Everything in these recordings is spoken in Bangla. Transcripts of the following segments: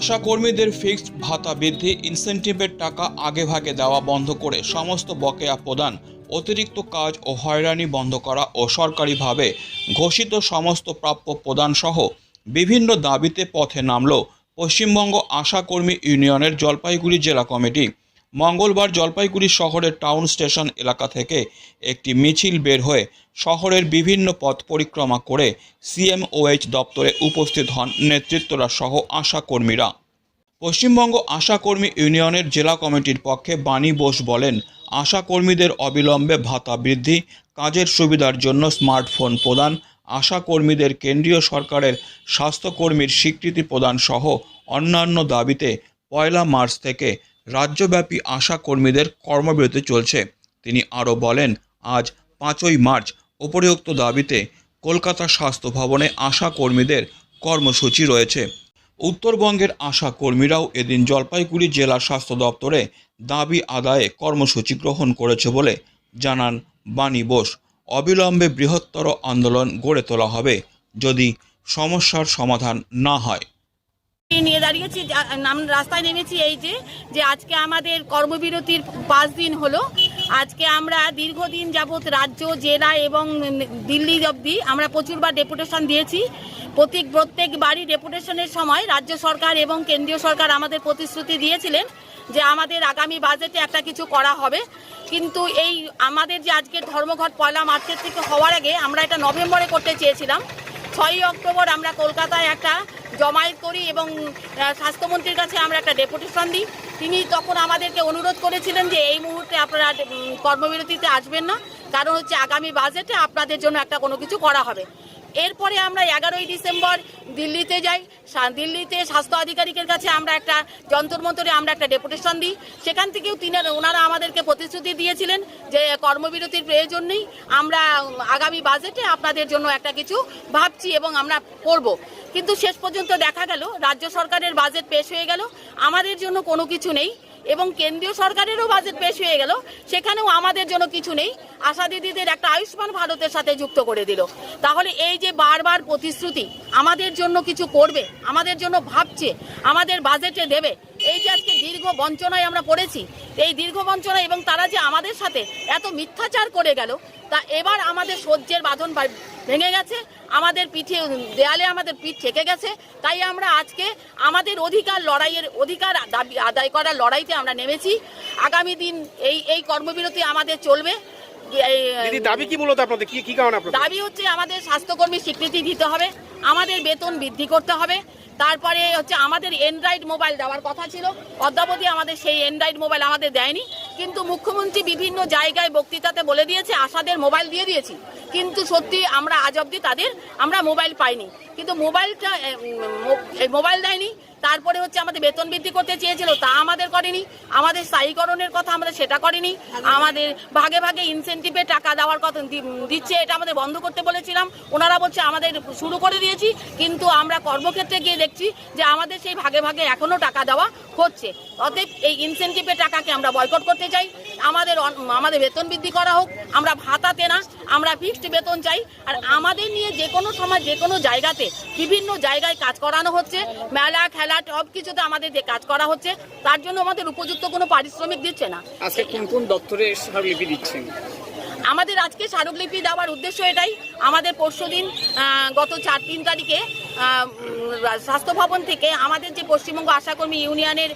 আশা কর্মীদের ফিক্সড ভাতা বৃদ্ধি, ইনসেন্টিভের টাকা আগেভাগে দেওয়া বন্ধ করে সমস্ত বকেয়া প্রদান, অতিরিক্ত কাজ ও হয়রানি বন্ধ করা ও সরকারিভাবে ঘোষিত সমস্ত প্রাপ্য প্রদান সহ বিভিন্ন দাবিতে পথে নামল পশ্চিমবঙ্গ আশা কর্মী ইউনিয়নের জলপাইগুড়ি জেলা কমিটি। মঙ্গলবার জলপাইগুড়ি শহরের টাউন স্টেশন এলাকা থেকে একটি মিছিল বের হয়ে শহরের বিভিন্ন পথ পরিক্রমা করে সিএমওএইচ দপ্তরে উপস্থিত হন নেতৃত্বরা সহ আশা কর্মীরা পশ্চিমবঙ্গ আশা কর্মী ইউনিয়নের জেলা কমিটির পক্ষে বাণী বোস বলেন, আশা কর্মীদের অবিলম্বে ভাতা বৃদ্ধি, কাজের সুবিধার জন্য স্মার্টফোন প্রদান, আশা কর্মীদের কেন্দ্রীয় সরকারের স্বাস্থ্যকর্মীর স্বীকৃতি প্রদান সহ অন্যান্য দাবিতে পয়লা মার্চ থেকে রাজ্যব্যাপী আশা কর্মীদের কর্মবিরতি চলছে। তিনি আরও বলেন, আজ পাঁচই মার্চ, উপরিউক্ত দাবিতে কলকাতা স্বাস্থ্য ভবনে আশা কর্মীদের কর্মসূচি রয়েছে। উত্তরবঙ্গের আশা কর্মীরাও এদিন জলপাইগুড়ি জেলা স্বাস্থ্য দপ্তরে দাবি আদায়ে কর্মসূচি গ্রহণ করেছে বলে জানান বাণী বোস। অবিলম্বে বৃহত্তর আন্দোলন গড়ে তোলা হবে যদি সমস্যার সমাধান না হয়। নিয়ে দাঁড়িয়েছি নাম রাস্তায় নেমেছি এই যে যে আজকে আমাদের কর্মবিরতির পাঁচ দিন হলো। আজকে আমরা দীর্ঘদিন যাবৎ রাজ্য, জেলা এবং দিল্লি অবধি আমরা প্রচুরবার ডেপুটেশন দিয়েছি। প্রত্যেক প্রত্যেকবারই ডেপুটেশনের সময় রাজ্য সরকার এবং কেন্দ্রীয় সরকার আমাদের প্রতিশ্রুতি দিয়েছিলেন যে আমাদের আগামী বাজেটে একটা কিছু করা হবে। কিন্তু এই আমাদের যে আজকের ধর্মঘট পয়লা মার্চের থেকে হওয়ার আগে আমরা এটা নভেম্বরে করতে চেয়েছিলাম। ছয়ই অক্টোবর আমরা কলকাতায় একটা জমায়েত করি এবং স্বাস্থ্যমন্ত্রীর কাছে আমরা একটা ডেপুটেশন দিই। তিনি তখন আমাদেরকে অনুরোধ করেছিলেন যে এই মুহূর্তে আপনারা কর্মবিরতিতে আসবেন না। কারণ হচ্ছে আগামী বাজেটে আপনাদের জন্য একটা কোনো কিছু করা হবে। এরপরে আমরা এগারোই ডিসেম্বর দিল্লিতে যাই। দিল্লিতে স্বাস্থ্য আধিকারিকের কাছে আমরা একটা যন্তর মন্তরে আমরা একটা ডেপুটেশন দিই। সেখান থেকেও তিনি, ওনারা আমাদেরকে প্রতিশ্রুতি দিয়েছিলেন যে কর্মবিরতির প্রয়োজন নেই। আমরা আগামী বাজেটে আপনাদের জন্য একটা কিছু ভাবছি এবং আমরা করব। কিন্তু শেষ পর্যন্ত দেখা গেল, রাজ্য সরকারের বাজেট পেশ হয়ে গেল, আমাদের জন্য কোনো কিছু নেই এবং কেন্দ্রীয় সরকারেরও বাজেট পেশ হয়ে গেল, সেখানেও আমাদের জন্য কিছু নেই। আশা দিদিদের একটা আয়ুষ্মান ভারতের সাথে যুক্ত করে দিল। তাহলে এই যে বারবার প্রতিশ্রুতি, আমাদের জন্য কিছু করবে, আমাদের জন্য ভাবছে, আমাদের বাজেটে দেবে এই যে আজকে দীর্ঘ বঞ্চনায় আমরা পড়েছি এই দীর্ঘ বঞ্চনা এবং তারা যে আমাদের সাথে এত মিথ্যাচার করে গেল তা এবার আমাদের সহ্যের বাঁধন ভেঙে গেছে আমাদের পিঠে দেয়ালে আমাদের পিঠ থেকে গেছে তাই আমরা আজকে আমাদের অধিকার লড়াইয়ের অধিকার দাবি আদায় করার লড়াইতে আমরা নেমেছি। আগামী দিন এই এই কর্মবিরতি আমাদের চলবে। দাবি কি মূলত আপনাদের? কি কি কারণ দাবি হচ্ছে আমাদের স্বাস্থ্যকর্মী স্বীকৃতি দিতে হবে আমাদের বেতন বৃদ্ধি করতে হবে তারপরে হচ্ছে আমাদের অ্যান্ড্রয়েড মোবাইল দেওয়ার কথা ছিল। অদ্যাবধি আমাদের সেই এন্ড্রয়েড মোবাইল আমাদের দেয়নি। কিন্তু মুখ্যমন্ত্রী বিভিন্ন জায়গায় বক্তৃতাতে বলে দিয়েছে আশাদের মোবাইল দিয়ে দিয়েছি। কিন্তু সত্যি আমরা আজ অবধি তাদের আমরা মোবাইল পাইনি। কিন্তু মোবাইলটা মোবাইল দেয়নি। তারপরে হচ্ছে আমাদের বেতন বৃদ্ধি করতে চেয়েছিল, তা আমাদের করেনি। আমাদের স্থায়ীকরণের কথা আমরা সেটা করেনি। আমাদের ভাগে ভাগে ইনসেন্টিভে টাকা দেওয়ার কথা দিচ্ছে, এটা আমাদের বন্ধ করতে বলেছিলাম। ওনারা বলছে, আমাদের শুরু করে দিয়েছি, কিন্তু আমরা কর্মক্ষেত্রে গিয়ে দেখছি যে আমাদের সেই ভাগে ভাগে এখনও টাকা দেওয়া হচ্ছে। অতএব এই ইনসেন্টিভের টাকাকে আমরা বয়কট করতে চাই। আমাদের আমাদের বেতন বৃদ্ধি করা হোক, আমরা ভাতাতে না আমরা ফিক্সড বেতন চাই আর আমাদের নিয়ে যে কোনো সময় যে কোনো জায়গাতে বিভিন্ন জায়গায় কাজ করানো হচ্ছে। মেলা খেলা সব কিছুতে আমাদের যে কাজ করা হচ্ছে তার জন্য আমাদের উপযুক্ত কোনো পারিশ্রমিক দিচ্ছে না। আজকে কোন কোন দপ্তরে স্মারকলিপি দিচ্ছেন? আমাদের আজকে স্মারকলিপি দেওয়ার উদ্দেশ্য এটাই। আমাদের পরশুদিন আহ, গত চার তিন তারিখে স্বাস্থ্য ভবন থেকে আমাদের যে পশ্চিমবঙ্গ আশাকর্মী ইউনিয়নের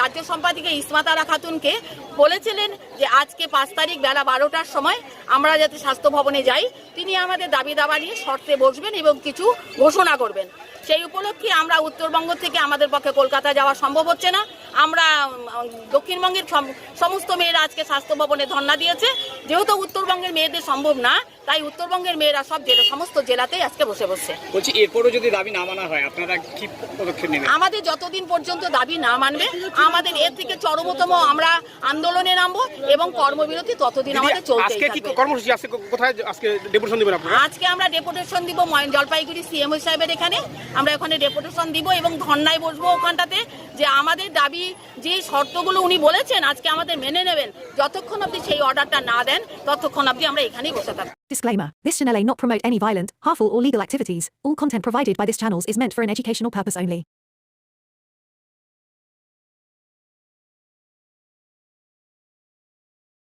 রাজ্য সম্পাদিকা ইসমাতারা খাতুনকে বলেছিলেন যে আজকে পাঁচ তারিখ বেলা বারোটার সময় আমরা যাতে স্বাস্থ্য ভবনে যাই তিনি আমাদের দাবি দাবা নিয়ে শর্তে বসবেন এবং কিছু ঘোষণা করবেন। সেই উপলক্ষে আমরা উত্তরবঙ্গ থেকে আমাদের পক্ষে কলকাতা যাওয়া সম্ভব হচ্ছে না। আমরা দক্ষিণবঙ্গের সমস্ত মেয়েরা আজকে স্বাস্থ্য ভবনে ধর্ণা দিয়েছে। যেহেতু উত্তরবঙ্গের মেয়েদের সম্ভব না তাই উত্তরবঙ্গের মেয়েরা সব জেলা সমস্ত জেলাতেই আজকে বসে বসছে। বলছি এরপরও যদি দাবি না মানা হয় আপনারা কি পদক্ষেপ নেবেন? আমাদের যতদিন পর্যন্ত দাবি না মানবে আমাদের এর থেকে চরমতম আমরা আন্দোলনে নামবো। এবং কর্মবিরতি ততদিন আমাদের চলতে আজকে কি কর্মসূচি? আজকে কোথায় আজকে ডেপুটেশন দিবেন আপনারা? আজকে আমরা ডেপুটেশন দিব ময়- জলপাইগুড়ি সিএম সাহেবের এখানে। আমরা ওখানে ডেপুটেশন দিব এবং ধর্নায় বসবো ওখানটাতে যে আমাদের দাবি যে শর্তগুলো উনি বলেছেন আজকে আমাদের মেনে নেবেন। যতক্ষণ অবধি সেই অর্ডারটা না দেন ততক্ষণ অবধি আমরা এখানেই বসে থাকব। Disclaimer This channel may not promote any violent, harmful, or legal activities. All content provided by this channel is meant for an educational purpose only.